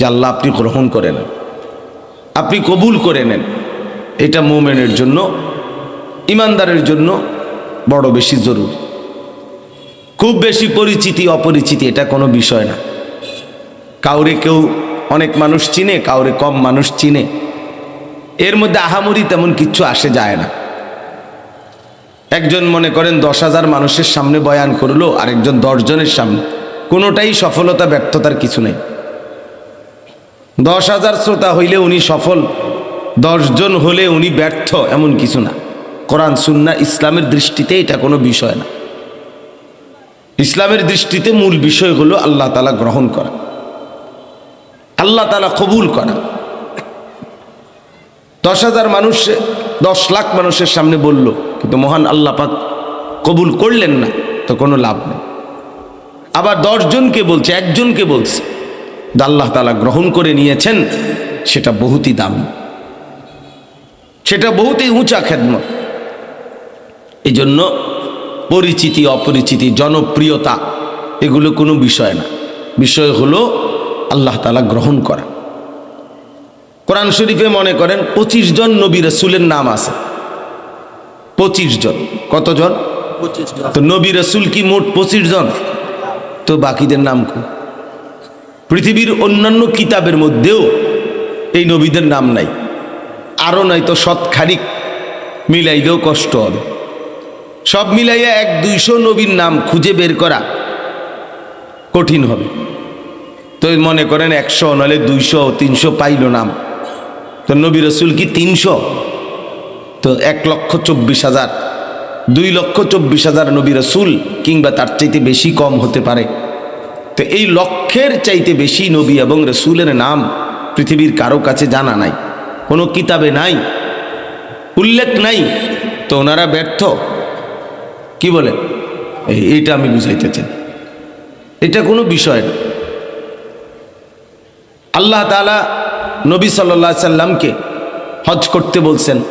যে আল্লাহ আপনি গ্রহণ করেন, আপনি কবুল করে নেন। এটা মোমেনের জন্য, ইমানদারের জন্য বড় বেশি জরুরি। খুব বেশি পরিচিতি, অপরিচিতি, এটা কোনো বিষয় না। কাউরে কেউ অনেক মানুষ চিনে, কাউরে কম মানুষ চিনে। এর মধ্যে আহামরি তেমন কিচ্ছু আসে যায় না। একজন মনে করেন দশ হাজার মানুষের সামনে বয়ান করল, আরেকজন দশজনের সামনে। কোনোটাই সফলতা, ব্যর্থতার কিছু নেই। দশ হাজার শ্রোতা হইলে উনি সফল দশজন হলে উনি ব্যর্থ, এমন কিছু না। কোরআন সুন্না ইসলামের দৃষ্টিতে এটা কোনো বিষয় না। ইসলামের দৃষ্টিতে মূল বিষয় হলো আল্লাহ তালা গ্রহণ করা। আল্লাহ তালা কবুল করা। দশ হাজার মানুষ, দশ লাখ মানুষের সামনে বলল, কিন্তু মহান আল্লাহ পাক কবুল করলেন না, তো কোনো লাভ নেই। আবার দশজনকে বলছে, একজনকে বলছে। আল্লাহ তালা গ্রহণ করে নিয়েছেন সেটা বহুতই দামি। সেটা বহুতই উঁচা খেদমত। এই জন্য পরিচিতি অপরিচিতি জনপ্রিয়তা এগুলো কোনো বিষয় না। বিষয় হলো আল্লাহ তালা গ্রহণ করা। কোরআন শরীফে মনে করেন পঁচিশ জন নবী রসুলের নাম আছে। পঁচিশ জন। কতজন? তো নবী রসুল কি মোট পঁচিশ জন? তো বাকিদের নাম কি পৃথিবীর অন্যান্য কিতাবের মধ্যেও এই নবীদের নাম নাই। আরও নাই তো সৎ খানিক মিলাইলেও কষ্ট হবে। সব মিলাইয়া এক দুইশো নবীর নাম খুঁজে বের করা কঠিন হবে। তো মনে করেন একশো, নাহলে দুইশো, তিনশো পাইল নাম। তো নবী রসুল কি তিনশো? তো এক লক্ষ চব্বিশ হাজার, দুই লক্ষ চব্বিশ হাজার নবী রসুল কিংবা তার চাইতে বেশি কম হতে পারে। তো এই লক্ষ্যের চাইতে বেশি নবী এবং রসুলের নাম পৃথিবীর কারও কাছে জানা নাই, কোনো কিতাবে নাই, উল্লেখ নাই, তো ওনারা ব্যর্থ। কি বলে? এই- এইটা আমি বুঝাইতে চাই। এটা কোনো বিষয় না। আল্লাহ তালা নবী সাল্লা সাল্লামকে হজ করতে বলছেন।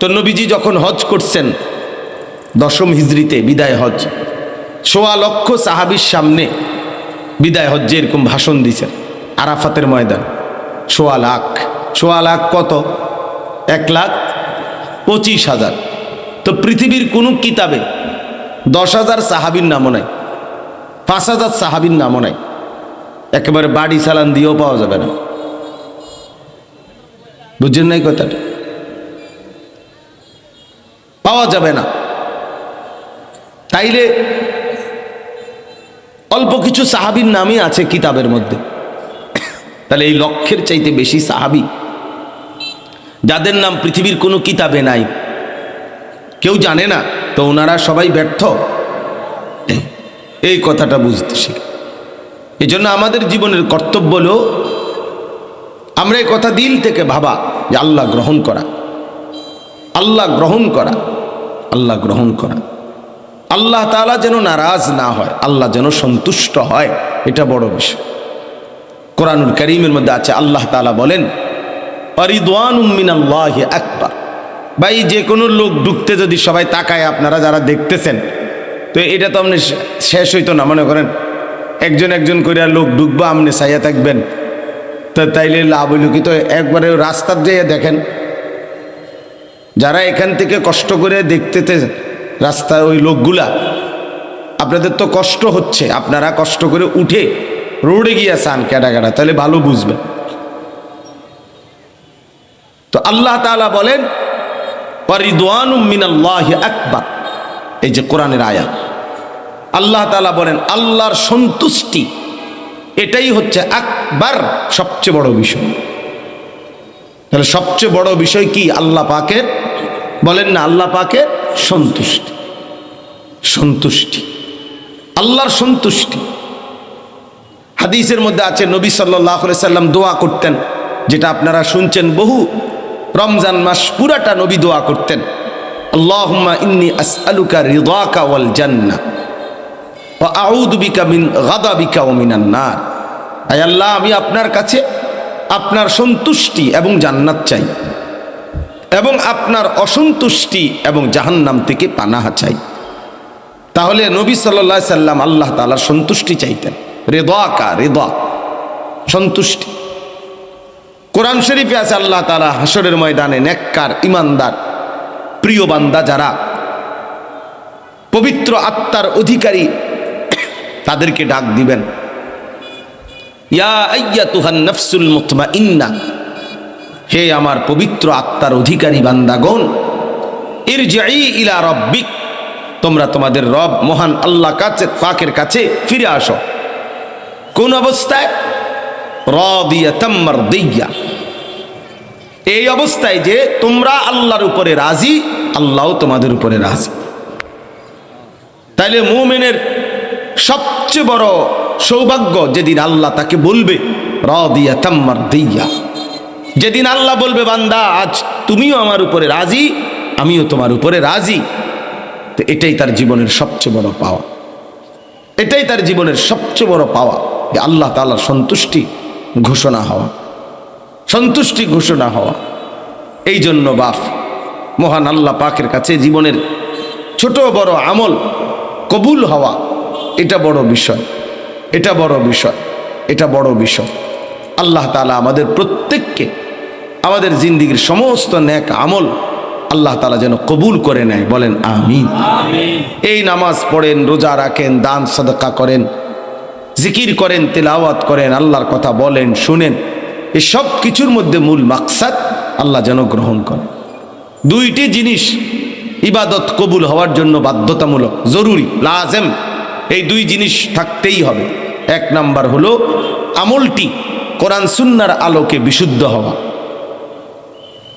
তো নবীজি যখন হজ করছেন, দশম হিজড়িতে বিদায় হজ, সোয়া লক্ষ সাহাবির সামনে বিদায় হজ্জে এরকম ভাষণ দিছেন আরাফাতের ময়দান। সোয়া লাখ। সোয়া লাখ কত? এক লাখ পঁচিশ হাজার। তো পৃথিবীর কোনো কিতাবে দশ হাজার সাহাবির নামও নাই, পাঁচ হাজার সাহাবির নামও নাই। একেবারে বাড়ি চালান দিয়েও পাওয়া যাবে না। বুঝছেন নাই কথাটা? পাওয়া যাবে না। তাইলে অল্প কিছু সাহাবির নামই আছে কিতাবের মধ্যে। তাহলে এই লক্ষ্যের চাইতে বেশি সাহাবি। যাদের নাম পৃথিবীর কোনো কিতাবে নাই। কেউ জানে না, তো ওনারা সবাই ব্যর্থ। এই- কথাটা বুঝতে শিখ। এই জন্য আমাদের জীবনের কর্তব্য হলো, আমরা এই কথা দিল থেকে ভাবা যে আল্লাহ গ্রহণ করা। আল্লাহ গ্রহণ করা। আল্লাহ গ্রহণ করা। আল্লাহ তালা যেন নারাজ না হয়, আল্লাহ যেন সন্তুষ্ট হয়, এটা বড় বিষয়। কোরআনুল করিমের মধ্যে আছে, আল্লাহ তাআলা বলেন আল্লাহ আকবার। ভাই, যে কোনো লোক ঢুকতে যদি সবাই তাকায়, আপনারা যারা দেখতেছেন, তো এটা তো আপনি শেষ হইতো না, মনে করেন, একজন একজন করে লোক ঢুকবো আপনি সাইয়া থাকবেন। তো তাইলে লাভ হইল কি? তো একবারে রাস্তার যেয়ে দেখেন, যারা এখান থেকে কষ্ট করে দেখতে রাস্তায় ওই লোকগুলা, আপনাদের তো কষ্ট হচ্ছে, আপনারা কষ্ট করে উঠে রোডে গিয়ে চান ক্যাটা ক্যাটা তাহলে ভালো বুঝবেন। তো আল্লাহ তাআলা বলেন আকবার। এই যে কোরআনের আয়াত। আল্লাহ তাআলা বলেন, আল্লাহর সন্তুষ্টি, এটাই হচ্ছে আকবার সবচেয়ে বড় বিষয়। তাহলে সবচেয়ে বড় বিষয় কি? আল্লাহ পাকের? বলেন না, আল্লাহ পাকের সন্তুষ্টি। সন্তুষ্টি। আল্লাহর সন্তুষ্টি। হাদিসের মধ্যে আছে, নবী সাল্লাহ সাল্লাম দোয়া করতেন, যেটা আপনারা শুনছেন বহু। রমজান মাস পুরাটা নবী দোয়া করতেন। ইন্নি বিকা মিন আল্লাহ, আমি আপনার কাছে আপনার সন্তুষ্টি এবং জান্নাত চাই। এবং আপনার অসন্তুষ্টি এবং জাহান্নাম থেকে পানাহা চাই। তাহলে নবী সাল্লাহ সাল্লাম আল্লাহ তাআলার সন্তুষ্টি চাইতেন। রেদা কা? রেদা সন্তুষ্টি। কোরআন শরীফে আছে আল্লাহ তালা হাসরের ময়দানে নেককার ইমানদার প্রিয় বান্দা যারা পবিত্র আত্মার অধিকারী, তাদেরকে ডাক দিবেন। ইয়া আইয়া তুহান নফসুল মুতমা ইন্না হে আমার পবিত্র আত্মার অধিকারী বান্দাগণ এর ইলা রব্বিক, তোমরা তোমাদের রব মহান আল্লাহ কাছে, পাকের কাছে ফিরে আসো। কোন অবস্থায়? রদিয়া দিয়া এই অবস্থায় যে তোমরা আল্লাহর উপরে রাজি, আল্লাহও তোমাদের উপরে রাজি। তাইলে মুমিনের সবচেয়ে বড় সৌভাগ্য যেদিন আল্লাহ তাকে বলবে রদিয়া তাম্মার দিয়া যেদিন আল্লাহ বলবে, বান্দা, আজ তুমিও আমার উপরে রাজি, আমিও তোমার উপরে রাজি। তো এটাই তার জীবনের সবচেয়ে বড় পাওয়া। এটাই তার জীবনের সবচেয়ে বড় পাওয়া যে আল্লাহ তাআলার সন্তুষ্টি ঘোষণা হওয়া। সন্তুষ্টি ঘোষণা হওয়া। এই জন্য বাপ, মহান আল্লাহ পাকের কাছে জীবনের ছোট বড় আমল কবুল হওয়া, এটা বড় বিষয়, এটা বড় বিষয়, এটা বড় বিষয়। আল্লাহ তালা আমাদের প্রত্যেককে আমাদের জিন্দিগির সমস্ত ন্যাক আমল আল্লাহ তালা যেন কবুল করে নেয়। বলেন আমিন। এই নামাজ পড়েন রোজা রাখেন দান সদকা করেন জিকির করেন তেলাওয়াত করেন আল্লাহর কথা বলেন শুনেন এই সব কিছুর মধ্যে মূল মাকসাদ আল্লাহ যেন গ্রহণ করে দুইটি জিনিস ইবাদত কবুল হওয়ার জন্য বাধ্যতামূলক জরুরি লাজেম এই দুই জিনিস থাকতেই হবে। এক নাম্বার হলো আমলটি কোরআন সুন্নার আলোকে বিশুদ্ধ হওয়া।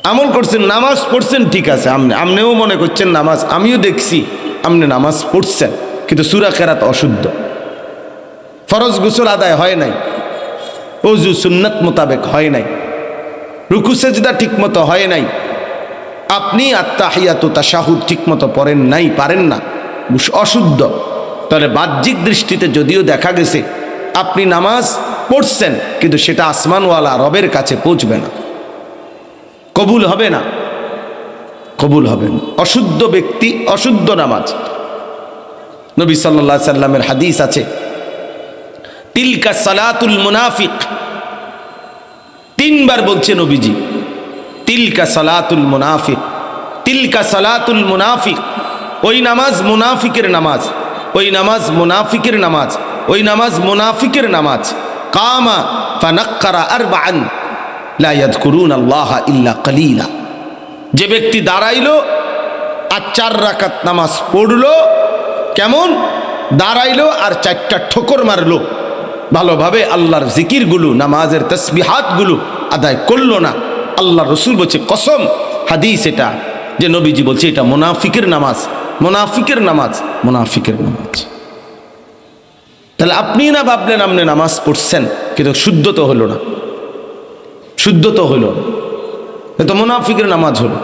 আমল করছেন, নামাজ পড়ছেন, ঠিক আছে। আপনি আপনিও মনে করছেন নামাজ, আমিও দেখছি আপনি নামাজ পড়ছেন, কিন্তু সুরা কেরাত অশুদ্ধ। ফরজ গোসল আদায় হয় নাই অজু সুন্নত মোতাবেক হয় নাই, রুকু সেজদা ঠিক মতো হয় নাই, আপনি আত্মাহিয়াত তাশাহুদ ঠিক মতো পড়েন নাই, পারেন না অশুদ্ধ। তাহলে বাহ্যিক দৃষ্টিতে যদিও দেখা গেছে, আপনি নামাজ পড়ছেন, কিন্তু সেটা আসমানওয়ালা রবের কাছে পৌঁছবে না। কবুল হবে না। কবুল হবে না। অশুদ্ধ ব্যক্তি, অশুদ্ধ নামাজ। নবী সাল্লা সাল্লামের হাদিস আছে, তিলকা সালাতুল মুনাফিক। তিনবার বলছে নবীজি, তিলকা সালাতুল মুনাফিক। তিলকা সালাতুল মুনাফিক। ওই নামাজ মুনাফিকের নামাজ, ওই নামাজ মুনাফিকের নামাজ, ওই নামাজ মুনাফিকের নামাজ। কামা ফানাক্কারা আরবাআন। আল্লাহ ইল্লা কালিলা। যে ব্যক্তি দাঁড়াইলো আর চার রাকাত নামাজ পড়ল, কেমন? দাঁড়াইলো আর চারটা ঠোকর মারলো। ভালোভাবে আল্লাহর জিকিরগুলো, নামাজের তসবিহাতগুলো আদায় করল না। আল্লাহ রসুল বলছে, কসম, হাদিস এটা যে নবীজি বলছে, এটা মোনাফিকের নামাজ মোনাফিকের নামাজ মোনাফিকের নামাজ। তাহলে আপনি না ভাবলেন আপনি নামাজ পড়ছেন, কিন্তু শুদ্ধ তো হলো না। শুদ্ধ তো না তো মোনাফিকের নামাজ হলো।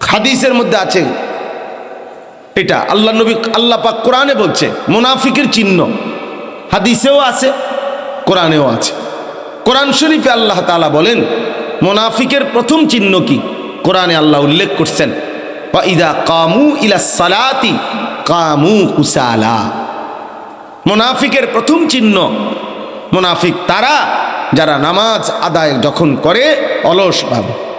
হাদিসের মধ্যে আছে এটা। আল্লাহ নবী, আল্লাহ পাক কোরআনে বলছে, মোনাফিকের চিহ্ন। হাদিসেও আছে, কোরআনেও আছে। কোরআন শরীফে আল্লাহ তালা বলেন, মোনাফিকের প্রথম চিহ্ন কি? কোরআনে আল্লাহ উল্লেখ করছেন কামু ইলা সালাতি কামু মোনাফিকের প্রথম চিহ্ন, মোনাফিক তারা যারা নামাজ আদায় যখন করে অলসভাবে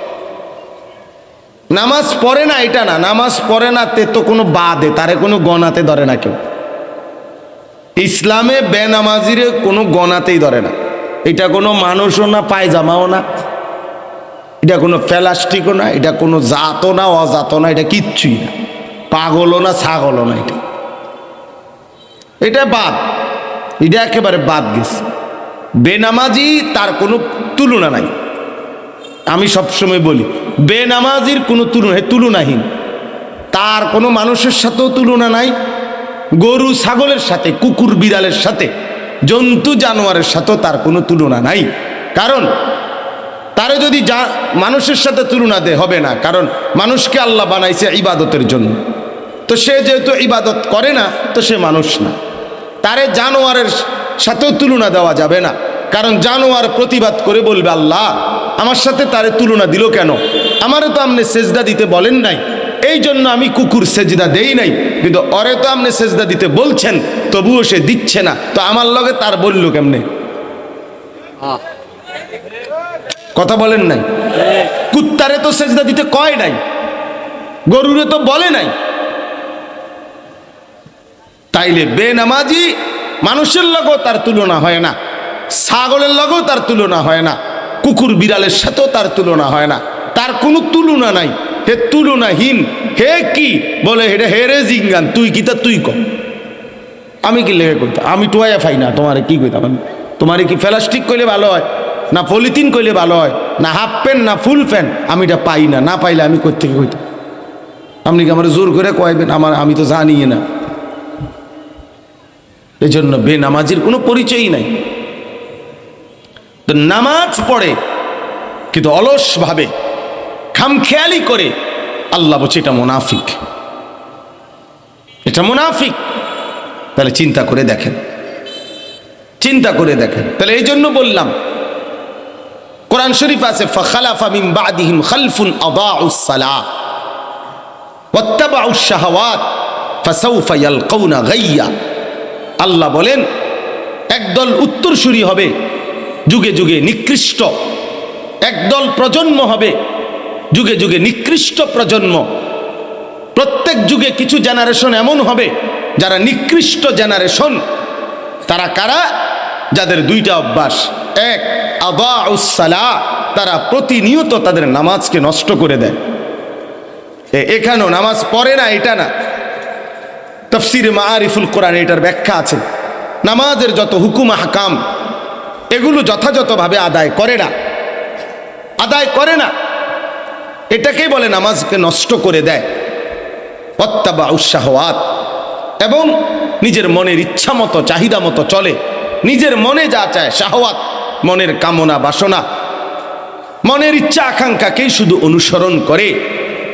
নামাজ পড়ে না, এটা না। নামাজ পড়ে না, তে তো কোনো বাদে, তারে কোনো গণাতে ধরে না কেউ। ইসলামে বেনামাজিরে কোনো গণাতেই ধরে না। এটা কোনো মানুষও না, পায়জামাও না। এটা কোনো প্লাস্টিকও না, এটা কোনো জাতও না, অজাতও না, এটা কিচ্ছুই না। পাগলও না, ছাগলও না এটা। এটা বাদ। এটা একেবারে বাদ গেছে। বেনামাজি তার কোনো তুলনা নাই। আমি সবসময় বলি, বেনামাজির কোনো তুলনা তুলনাহীন। তার কোনো মানুষের সাথেও তুলনা নাই, গরু ছাগলের সাথে, কুকুর বিড়ালের সাথে, জন্তু জানোয়ারের সাথেও তার কোনো তুলনা নাই। কারণ তারে যদি যা মানুষের সাথে তুলনা দে, হবে না। কারণ মানুষকে আল্লাহ বানাইছে ইবাদতের জন্য। তো সে যেহেতু ইবাদত করে না, তো সে মানুষ না। তারে জানোয়ারের সাথেও তুলনা দেওয়া যাবে না। কারণ জানোয়ার প্রতিবাদ করে বলবে আল্লাহ, আমার সাথে তারে তুলনা দিল কেন? আমারও তো আপনি সেজদা দিতে বলেন নাই। এই জন্য আমি কুকুর সেজদা দেই নাই। কিন্তু অরে তো আপনি সেজদা দিতে বলছেন, তবুও সে দিচ্ছে না। তো আমার লগে তার বলল কেমনে? কথা বলেন নাই? কুত্তারে তো সেজদা দিতে কয় নাই? গরুরে তো বলে নাই? তাইলে বেনামাজি মানুষের লগেও তার তুলনা হয় না, ছাগলের লগেও তার তুলনা হয় না, কুকুর বিড়ালের সাথেও তার তুলনা হয় না। তার কোনো তুলনা নাই। হে তুলনাহীন, হে কি? বলে হেরে হেরে জিঙ্গান, তুই কি তা তুই ক। আমি কি লেগে কইতাম আমি টুয়াইয়া ফাই না, তোমারে কি কইতাম আমি? তোমারে কি প্লাস্টিক কইলে ভালো হয়? না পলিথিন কইলে ভালো হয়? না হাফ প্যান্ট, না ফুল প্যান্ট? আমি এটা পাই না না পাইলে আমি কই থেকে কইতাম? আপনি কি আমার জোর করে কয়বেন আমার, আমি তো জানি না। এই জন্য বেনামাজির কোনো পরিচয়ই নাই। তো নামাজ পড়ে, কিন্তু অলসভাবে, খামখেয়ালি করে আল্লাহ বলছে, এটা মুনাফিক। এটা মুনাফিক। তাহলে চিন্তা করে দেখেন। চিন্তা করে দেখেন। তাহলে এই জন্য বললাম, কোরআন শরীফ আছে, ফখালাফা মিন বাদিহিম খালফুন আদাউস সালাহ। ওয়াত্তাবাউস শাহাওয়াত, ফাসাউফা ইয়ালকাউনা গাইয়া। আল্লাহ বলেন, একদল উত্তরসূরি হবে, যুগে যুগে নিকৃষ্ট। একদল প্রজন্ম হবে, যুগে যুগে নিকৃষ্ট প্রজন্ম। প্রত্যেক যুগে কিছু জেনারেশন এমন হবে, যারা নিকৃষ্ট জেনারেশন তারা কারা? যাদের দুইটা অভ্যাস। এক আবা উসালা তারা প্রতিনিয়ত তাদের নামাজকে নষ্ট করে দেয়। এখানেও নামাজ পড়ে না, এটা না। তফসির মারিফুল কোরআন এটার ব্যাখ্যা আছে। নামাজের যত হুকুম হাকাম এগুলো যথাযথভাবে আদায় করে না। আদায় করে না। এটাকেই বলে নামাজকে নষ্ট করে দেয়। অত্যাবা উৎসাহওয়াত এবং নিজের মনের ইচ্ছা মতো, চাহিদা মতো চলে। নিজের মনে যা চায়, শাহওয়াত, মনের কামনা, বাসনা। মনের ইচ্ছা, আকাঙ্ক্ষাকেই শুধু অনুসরণ করে।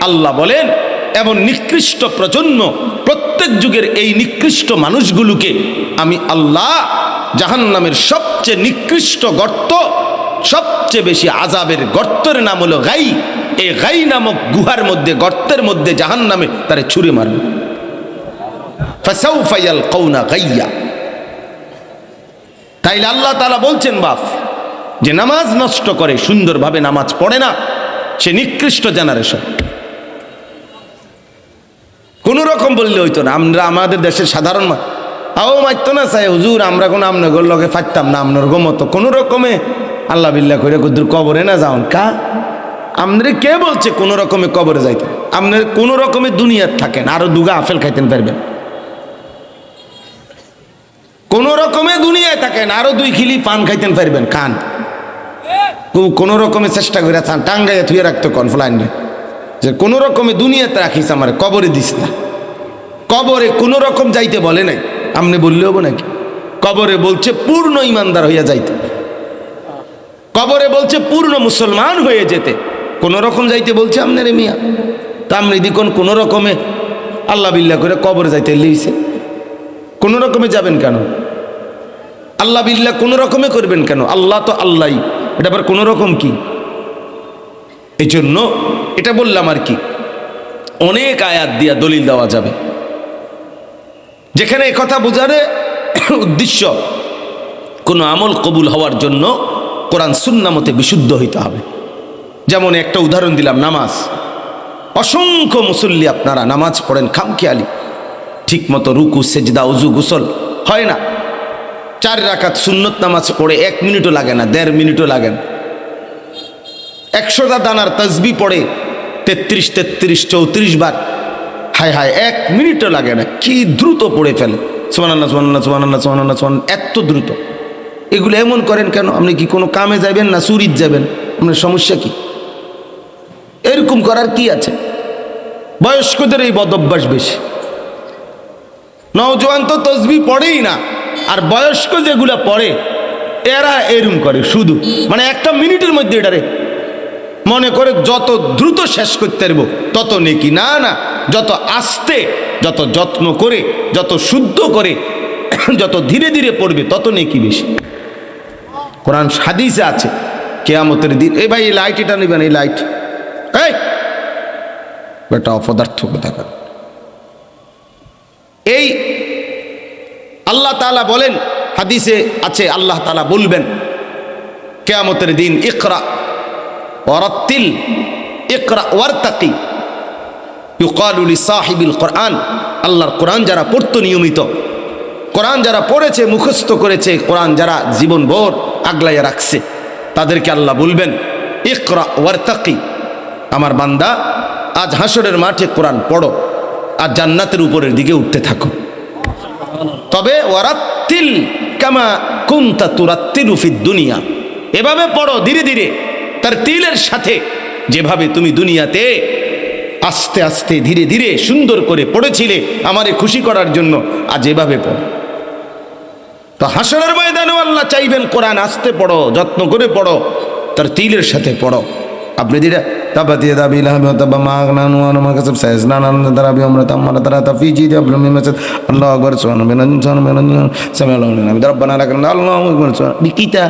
আল্লাহ বলেন এমন নিকৃষ্ট প্রজন্ম, প্রত্যেক যুগের এই নিকৃষ্ট মানুষগুলোকে আমি আল্লাহ জাহান্নামের সবচেয়ে নিকৃষ্ট গর্ত, সবচেয়ে বেশি আজাবের গর্তের নাম হলো গাই। এই গাই নামক গুহার মধ্যে, গর্তের মধ্যে জাহান্নামে তারে ছুঁড়ে মারবে ফাসাউফা ইয়ালকাউনা গাইয়া। তাইলে আল্লাহ তাআলা বলছেন, বাপ, যে নামাজ নষ্ট করে সুন্দরভাবে নামাজ পড়ে না, সে নিকৃষ্ট জেনারেশন। কোনো রকম বললে হইতো না। আমরা আমাদের দেশের সাধারণ আও মাইতো না চাই হুজুর, আমরা কোনো আপনার লগে ফাটতাম না আপনার গমতো কোনো রকমে আল্লাহ বিল্লাহ করে কুদ্দুর কবরে না যাওন। কা? আপনারে কে বলছে কোনো রকমে কবরে যাইতে? আপনার কোনো রকমে দুনিয়ার থাকেন, আরও দুগা আপেল খাইতেন পারবেন। কোন রকমে দুনিয়ায় থাকেন, আরও দুই খিলি পান খাইতেন পারবেন, খান। কোনো রকমে চেষ্টা করে টাঙ্গাইয়া থুয়ে রাখতো কনফ্লাইন যে কোনো রকমে দুনিয়াতে রাখিস আমার, কবরে দিস না। কবরে কোনো রকম যাইতে বলে নাই। আপনি বললে হব নাকি? কবরে বলছে পূর্ণ ইমানদার হইয়া যাইতে। কবরে বলছে পূর্ণ মুসলমান হয়ে যেতে। কোন রকম যাইতে বলছে আপনার মিয়া। তা আপনি দিকন কোনো রকমে আল্লাহ বিল্লাহ করে কবরে যাইতে লিয়েছে কোনো রকমে যাবেন কেন? আল্লাহ বিল্লাহ কোনো রকমে করবেন কেন? আল্লাহ তো আল্লাহই। এটা আবার কোনো রকম কি? এই জন্য এটা বললাম আর কি, অনেক আয়াত দিয়া দলিল দেওয়া যাবে। যেখানে কথা বোঝারে উদ্দেশ্য, কোনো আমল কবুল হওয়ার জন্য কোরআন সুন্নামতে বিশুদ্ধ হইতে হবে। যেমন একটা উদাহরণ দিলাম, নামাজ। অসংখ্য মুসল্লি আপনারা নামাজ পড়েন, খামখেয়ালি। ঠিক মতো রুকু, সেজদা, উজু, গুসল হয় না। চার রাকাত সুন্নত নামাজ পড়ে এক মিনিটও লাগে না, দেড় মিনিটও লাগে না। একশোটা দানার তসবি পড়ে, তেত্রিশ তেত্রিশ, চৌত্রিশ বার। হায় হায়, এক মিনিটও লাগে না। কি দ্রুত পড়ে ফেলে। সোমানান্না সোমানান্না সোমানান্না সোমানান্না সোমান এত দ্রুত। এগুলো এমন করেন কেন? আপনি কি কোনো কামে যাবেন না চুরিত যাবেন? আপনার সমস্যা কি? এরকম করার কি আছে? বয়স্কদের এই বদভ্যাস বেশি। নওজোয়ান তো তসবি পড়েই না। আর বয়স্ক যেগুলা পড়ে, এরা এরম করে শুধু। মানে একটা মিনিটের মধ্যে এটারে মনে করে যত দ্রুত শেষ করতে পারব, তত নেকি। না না, যত আস্তে, যত যত্ন করে, যত শুদ্ধ করে, যত ধীরে ধীরে পড়বে, তত নেকি বেশি। কোরআন হাদিসে আছে, কেয়ামতের দিন এই ভাই, এই লাইট এটা নেবেন, এই লাইট এই! অপদার্থ কোথাকার এই আল্লাহ তাআলা বলেন, হাদিসে আছে, আল্লাহ তাআলা বলবেন, কেয়ামতের দিন ইকরা ওয়ারাত্তিল, ইকরা ওয়ারতাকি ইউকালুলি সাহিবিল কোরআন। আল্লাহর কোরআন যারা পড়তো নিয়মিত, কোরআন যারা পড়েছে, মুখস্থ করেছে, কোরআন যারা জীবন ভোর আগলাইয়া রাখছে, তাদেরকে আল্লাহ বলবেন, ইকরা ওয়ারতাকি, আমার বান্দা, আজ হাসরের মাঠে কোরআন পড়ো, আর জান্নাতের উপরের দিকে উঠতে থাকো। তবে ওয়ারাত্তিল কামা কুন্তা তুরাত্তিলু ফিদ দুনিয়া, এভাবে পড়ো ধীরে ধীরে। তার তিলের সাথে যেভাবে তুমি দুনিয়াতে আস্তে আস্তে ধীরে ধীরে সুন্দর করে পড়েছিলে আমারে খুশি করার জন্য আজ এভাবে পড়ো তো হাসরের ময়দানেও আল্লাহ চাইবেন কোরআন আস্তে পড়ো যত্ন করে পড়ো তার তিলের সাথে পড়ো আপনি দিটা তাবাতি দাবি লাহাবি তাবা মাগনা নুয়ান মা কাসব সাইজনা নান দারাবি আমরা তামানা তারা তাফিজি দি আবলু মি মাসাদ আল্লাহু আকবার সুবহান মিনান সুবহান মিনান সামি আল্লাহু লিনা বিদ রব্বানা লাকাল আল্লাহু আকবার সুবহান দিকিতা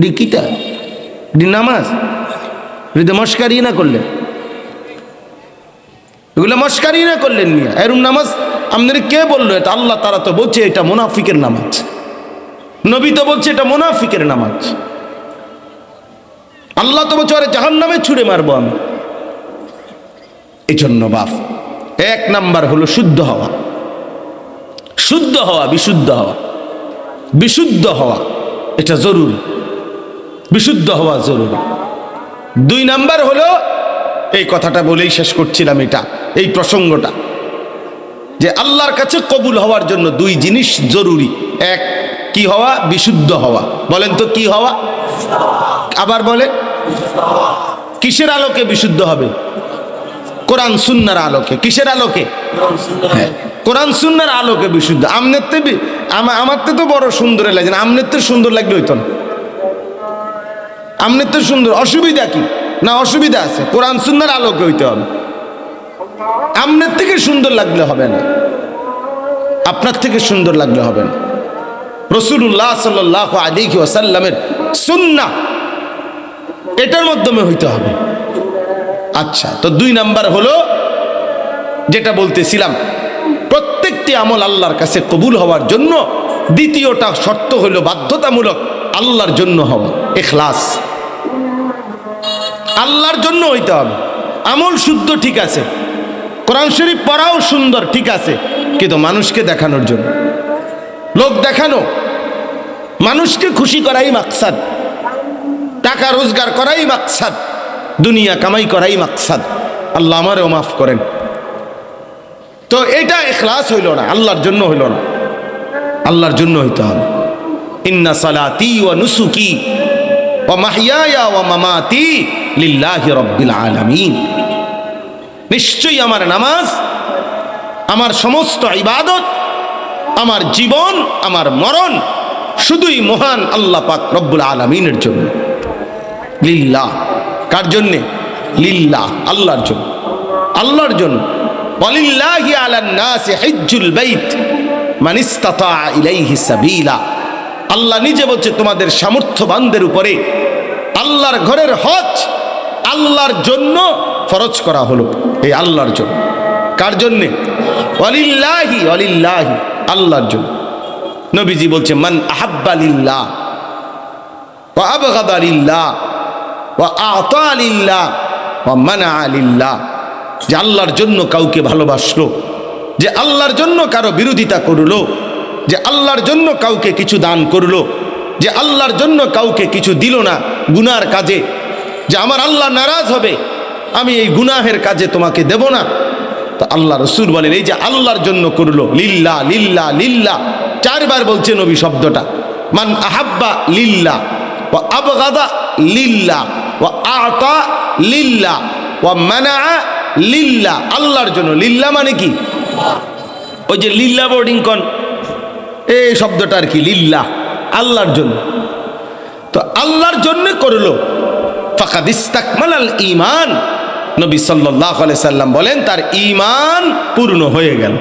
দিকিতা নামাজ। হৃদয় মস্কারি না করলেন এগুলো মস্কারি না করলেন মিয়া। এরম নামাজ আপনাদের কে বলল? এটা আল্লাহ তারা তো বলছে, এটা মুনাফিকের নামাজ। নবী তো বলছে, এটা মোনাফিকের নামাজ। আল্লাহ তো বলছে, আরে জাহান নামে ছুড়ে মারবো আমি। এই জন্য বাপ, এক নাম্বার হলো শুদ্ধ হওয়া। শুদ্ধ হওয়া, বিশুদ্ধ হওয়া। বিশুদ্ধ হওয়া, এটা জরুরি। বিশুদ্ধ হওয়া জরুরি। দুই নাম্বার হলো এই কথাটা বলেই শেষ করছিলাম এটা এই প্রসঙ্গটা যে আল্লাহর কাছে কবুল হওয়ার জন্য দুই জিনিস জরুরি। এক কি হওয়া? বিশুদ্ধ হওয়া। বলেন তো কি হওয়া? আবার বলে কিসের আলোকে বিশুদ্ধ হবে? কোরআন সুন্নার আলোকে। কিসের আলোকে? হ্যাঁ, কোরআন সুন্নার আলোকে বিশুদ্ধ। আমনের তে আমা- আমার তো বড় সুন্দর লাগছে না আমনের তো সুন্দর লাগলে হইতো না। আমনের তো সুন্দর, অসুবিধা কি? না, অসুবিধা আছে। কোরআন সুন্দর আলোকে হইতে হবে। আমনের থেকে সুন্দর লাগলে হবে না। আপনার থেকে সুন্দর লাগলে হবে না। রসুল্লাহ সাল্লাহ আলিহি ওয়াসাল্লামের সুন্না, এটার মাধ্যমে হইতে হবে। আচ্ছা তো দুই নাম্বার হলো, যেটা বলতেছিলাম, প্রত্যেকটি আমল আল্লাহর কাছে কবুল হওয়ার জন্য দ্বিতীয়টা শর্ত হলো বাধ্যতামূলক আল্লাহর জন্য হওয়া, এখলাস। আল্লাহর জন্য হইতে হবে। আমল শুদ্ধ ঠিক আছে। কোরআন শরীফ পড়াও সুন্দর, ঠিক আছে। কিন্তু মানুষকে দেখানোর জন্য। লোক দেখানো। মানুষকে খুশি করাই মাকসাদ। টাকা রোজগার করাই মাকসাদ। দুনিয়া কামাই করাই মাকসাদ। আল্লাহ আমারও মাফ করেন। তো এটা এখলাস হইল না, আল্লাহর জন্য হইল না। আল্লাহর জন্য হইতে হবে। ইন্না সালাতি ও নুসুকি ওয়া মাহিয়ায়া ওয়া মামাতি লিল্লাহি রাব্বিল আলামিন। নিশ্চয়ই আমার নামাজ, আমার সমস্ত ইবাদত, আমার জীবন, আমার মরণ শুধুই মহান আল্লাহ পাক রব্বুল আলমিনের জন্য। লিল্লাহ। কার জন্যে? লিল্লাহ, আল্লাহর জন্য। আল্লাহর জন্য। ওয়ালিল্লাহি আলান নাসি হিজ্জুল বাইত মান ইসতাতা ইলাইহি সাবিলা। আল্লাহ নিজে বলছে, তোমাদের সামর্থ্যবানদের উপরে আল্লাহর ঘরের হজ আল্লাহর জন্য ফরজ করা হলো। এই আল্লাহর জন্য। কার জন্যে? অলিল্লাহি অলিল্লাহি আল্লাহর জন্য। নবীজি বলছে, মান আহাব্বা লিল্লাহ ও আবগাদা লিল্লাহ ও আতা লিল্লাহ ও মানা লিল্লাহ। যে আল্লাহর জন্য কাউকে ভালোবাসলো, যে আল্লাহর জন্য কারও বিরোধিতা করল, যে আল্লাহর জন্য কাউকে কিছু দান করল, যে আল্লাহর জন্য কাউকে কিছু দিল না, গুনার কাজে যে আমার আল্লাহ নারাজ হবে, আমি এই গুনাহের কাজে তোমাকে দেব না। তো আল্লাহ রসুল বলেন, এই যে আল্লাহর জন্য করল, লিল্লা লিল্লা লিল্লা। চারবার বলছে নবী শব্দটা। মান আহাব্বা লিল্লা ও আবগাদা লিল্লা ও আতা লিল্লা ও মানা লিল্লা। আল্লাহর জন্য লিল্লা মানে কি? ওই যে লিল্লা বোর্ডিং কন। এই শব্দটা আর কি, লিল্লা। আল্লাহর জন্য। তো আল্লাহর জন্য করল ফাকাদ ইস্তাকমাল আল ইমান নবী সাল্লাহ সাল্লাম বলেন, তার ইমান পূর্ণ হয়ে গেল।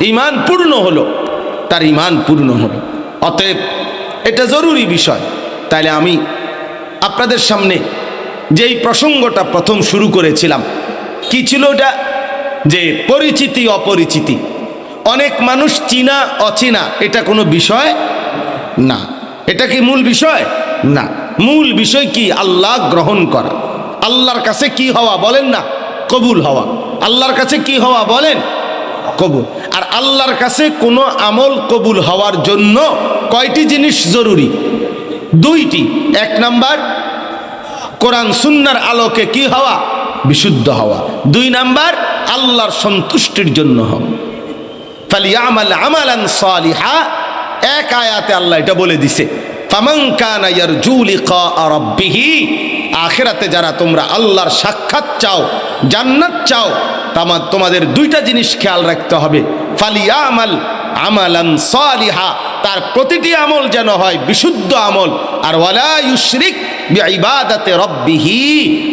ইমান পূর্ণ হলো, তার ইমান পূর্ণ হলো। অতএব এটা জরুরি বিষয়। তাইলে আমি আপনাদের সামনে যেই প্রসঙ্গটা প্রথম শুরু করেছিলাম, কি ছিল ওটা? যে পরিচিতি, অপরিচিতি। অনেক মানুষ চীনা, অচেনা, এটা কোনো বিষয় না। এটা কি মূল বিষয়? না। মূল বিষয় কি? আল্লাহ গ্রহণ করা। আল্লাহর কাছে কি হওয়া বলেন না, কবুল হওয়া। আল্লাহর কাছে কি হওয়া বলেন? কবুল। আর আল্লাহর কাছে কোনো আমল কবুল হওয়ার জন্য কয়টি জিনিস জরুরি? দুইটি। এক নাম্বার, কোরআন সুন্নার আলোকে কি হওয়া? বিশুদ্ধ হওয়া। দুই নাম্বার, আল্লাহর সন্তুষ্টির জন্য হওয়া। ফালিয়ামাল আমালান সালিহা। এক আয়াতে আল্লাহ এটা বলে দিছে। আখিরাতে যারা তোমরা আল্লাহর সাক্ষাৎ চাও, জান্নাত চাও, তামা, তোমাদের দুইটা জিনিস খেয়াল রাখতে হবে। ফালিয়ামাল আমালান সালিহা, তার প্রতিটি আমল যেন হয় বিশুদ্ধ আমল। আর ওয়ালা ইউশরিক বিইবাদাতে রাব্বিহি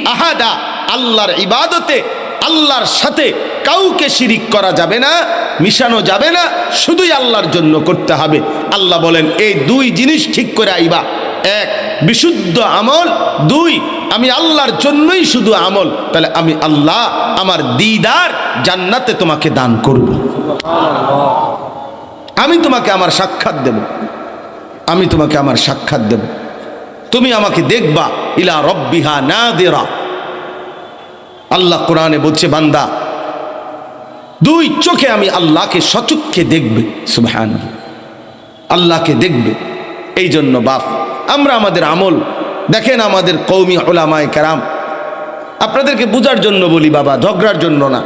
আহাদা, আল্লাহর ইবাদতে আল্লাহর সাথে কাউকে শিরিক করা যাবে না, মিশানো যাবে না, শুধুই আল্লাহর জন্য করতে হবে। আল্লাহ বলেন, এই দুই জিনিস ঠিক করে আইবা। এক, বিশুদ্ধ আমল। দুই, আমি আল্লাহর জন্যই শুধু আমল। তাহলে আমি আল্লাহ, আমার দিদার জান্নাতে তোমাকে দান করব। আমি তোমাকে আমার সাক্ষাৎ দেব। আমি তোমাকে আমার সাক্ষাৎ দেব। তুমি আমাকে দেখবা, ইলা রব্বিহা না দেরা আল্লাহ কোরআনে বলছে, বান্দা, দুই চোখে আমি আল্লাহকে সচক্ষে দেখবে সুবহান আল্লাহকে দেখবে এই জন্য বাপ, আমরা আমাদের আমল, দেখেন আমাদের কৌমি ওলামায় কারাম, আপনাদেরকে বোঝার জন্য বলি বাবা, ঝগড়ার জন্য না।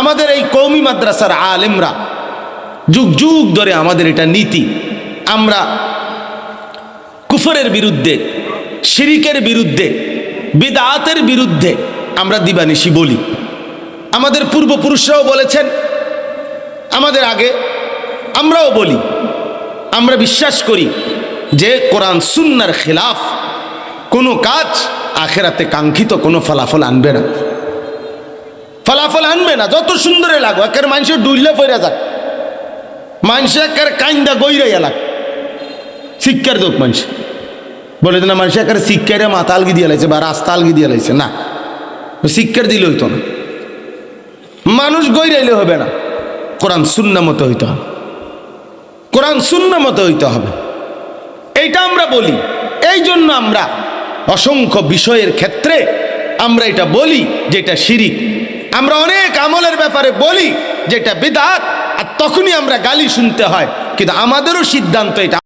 আমাদের এই কৌমি মাদ্রাসার আলেমরা, যুগ যুগ ধরে আমাদের এটা নীতি। আমরা কুফরের বিরুদ্ধে, শিরিকের বিরুদ্ধে, বিদাতের বিরুদ্ধে আমরা দিবানিশি বলি। আমাদের পূর্বপুরুষরাও বলেছেন, আমাদের আগে আমরাও বলি, আমরা বিশ্বাস করি যে কোরআন সুন্নার খেলাফ, কোনো কাজ আখেরাতে কাঙ্ক্ষিত কোনো ফলাফল আনবে না। ফলাফল আনবে না, যত সুন্দরে লাগো, একের মানুষের ডুইলে পড়ে যাক। মানুষ একের কাইন্দা গইরাই এলাক শিক্ষার দোক মানুষ বলে না মানুষ একের শিক্ষারে মাথা আলগি দিয়ে লাইছে বা রাস্তা আলগি দিয়ে লাইছে, না। শিক্ষার দিলে হইতো না। মানুষ গৈরাইলে হবে না। কোরআন শূন্য মতো হইতে হবে। কোরআন শূন্য মতো হইতে হবে। এইটা আমরা বলি। এই জন্য আমরা অসংখ্য বিষয়ের ক্ষেত্রে আমরা এটা বলি যেটা শিরিক। আমরা অনেক আমলের ব্যাপারে বলি যেটা বিদাত, আর তখনই আমরা গালি শুনতে হয়। কিন্তু আমাদেরও সিদ্ধান্ত এটা